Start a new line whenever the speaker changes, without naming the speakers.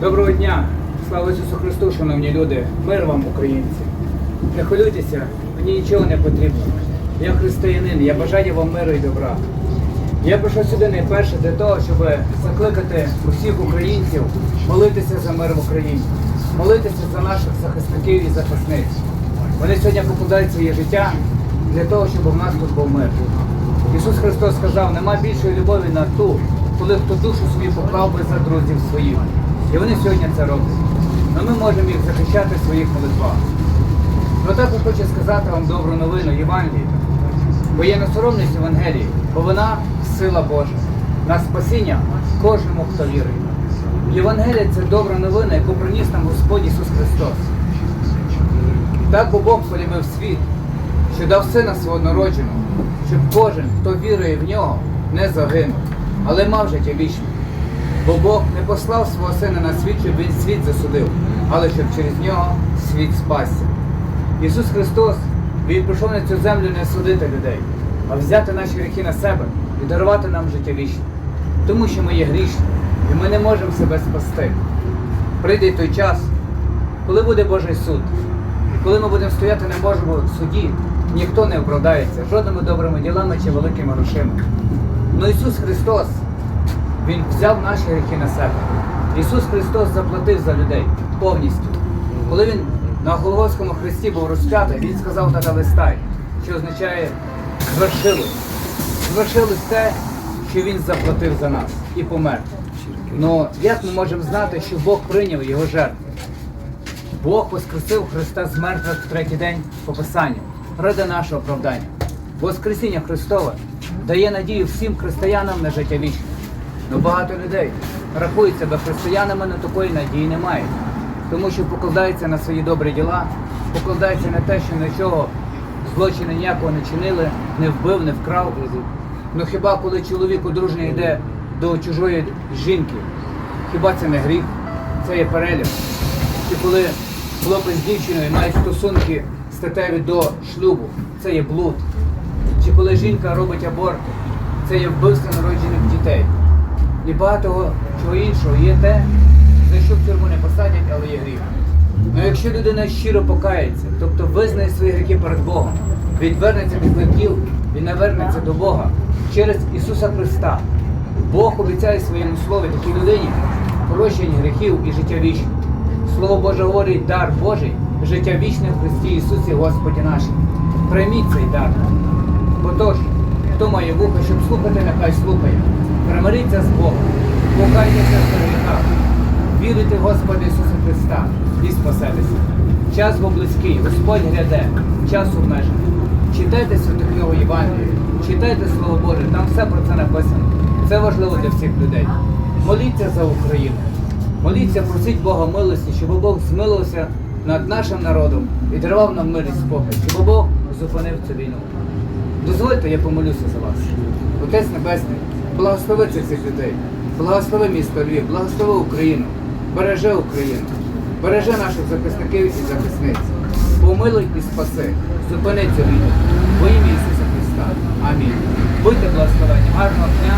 Доброго дня! Слава Ісусу Христу, шановні люди! Мир вам, українці! Не хвилюйтеся, мені нічого не потрібно. Я християнин, я бажаю вам миру і добра. Я прийшов сюди найперше для того, щоб закликати усіх українців молитися за мир в Україні, молитися за наших захисників і захисниць. Вони сьогодні покладають своє життя для того, щоб у нас тут був мир. Ісус Христос сказав, нема більшої любові на ту, коли хто душу свою поклав би за друзів своїх. І вони сьогодні це роблять. Але ми можемо їх захищати в своїх молитвах. Ну також хочу сказати вам добру новину Євангелії. Бо є несоромність Євангелії, бо вона сила Божа на спасіння кожному, хто вірить. Євангелія це добра новина, яку приніс нам Господь Ісус Христос. Так бо Бог полюбив світ, що дав сина свого народженого, щоб кожен, хто вірує в нього, не загинув, але мав життя вічне. Бо Бог не послав свого сина на світ, щоб він світ засудив, але щоб через нього світ спасся. Ісус Христос, Він прийшов на цю землю не судити людей, а взяти наші гріхи на себе і дарувати нам життя вічне. Тому що ми є грішні, і ми не можемо себе спасти. Прийде той час, коли буде Божий суд, і коли ми будемо стояти на Божому суді, ніхто не оправдається жодними добрими ділами чи великими грошима. Но Ісус Христос, Він взяв наші гріхи на себе. Ісус Христос заплатив за людей повністю. Коли Він на Голгофському хресті був розп'ятий, Він сказав «Таталистай», що означає звершилось. Звершилось те, що Він заплатив за нас і помер. Ну як ми можемо знати, що Бог прийняв його жертву? Бог воскресив Христа з мертвих в третій день по Писанню ради нашого оправдання. Воскресіння Христове дає надію всім християнам на життя вічне. Ну багато людей рахують себе християнами, але такої надії не мають. Тому що покладаються на свої добрі діла, покладаються на те, що нічого злочину ніякого не чинили, не вбив, не вкрав. Ну хіба коли чоловік одружений йде до чужої жінки, хіба це не гріх? Це є перелік. Чи коли хлопець з дівчиною мають стосунки статеві до шлюбу, це є блуд. Чи коли жінка робить аборт, це є вбивство народжених дітей. І багато чого іншого є те, за що в тюрму не посадять, але є гріх. Ну якщо людина щиро покається, тобто визнає свої гріхи перед Богом, відвернеться від гріхів і навернеться до Бога через Ісуса Христа, Бог обіцяє своєму слові такій людині прощення гріхів і життя вічне. Слово Боже говорить дар Божий, життя вічне в Христі Ісусі Господі нашим. Прийміть цей дар. Бо тож, хто має вуха, щоб слухати, нехай слухає. Примиріться з Богом, покайтеся в гріхах, віруйте в Господа Ісуса Христа і спасетеся. Час бо близький, Господь гряде, час обмежений. Читайте святу книгу Євангелію, читайте Слово Боже, там все про це написано. Це важливо для всіх людей. Моліться за Україну. Моліться, просіть Бога милості, щоб Бог змилився над нашим народом і дарував нам мир і спокій, щоб Бог зупинив цю війну. Дозвольте, я помолюся за вас. Отець Небесний, благослови цих всіх людей, благослови місто Львів, благослови Україну, бережи Україну, бережи наших захисників і захисниць. Помилуй і спаси, зупини цю війну. Во ім'я Ісуса Христа. Амінь. Будьте благословені. Гарного дня,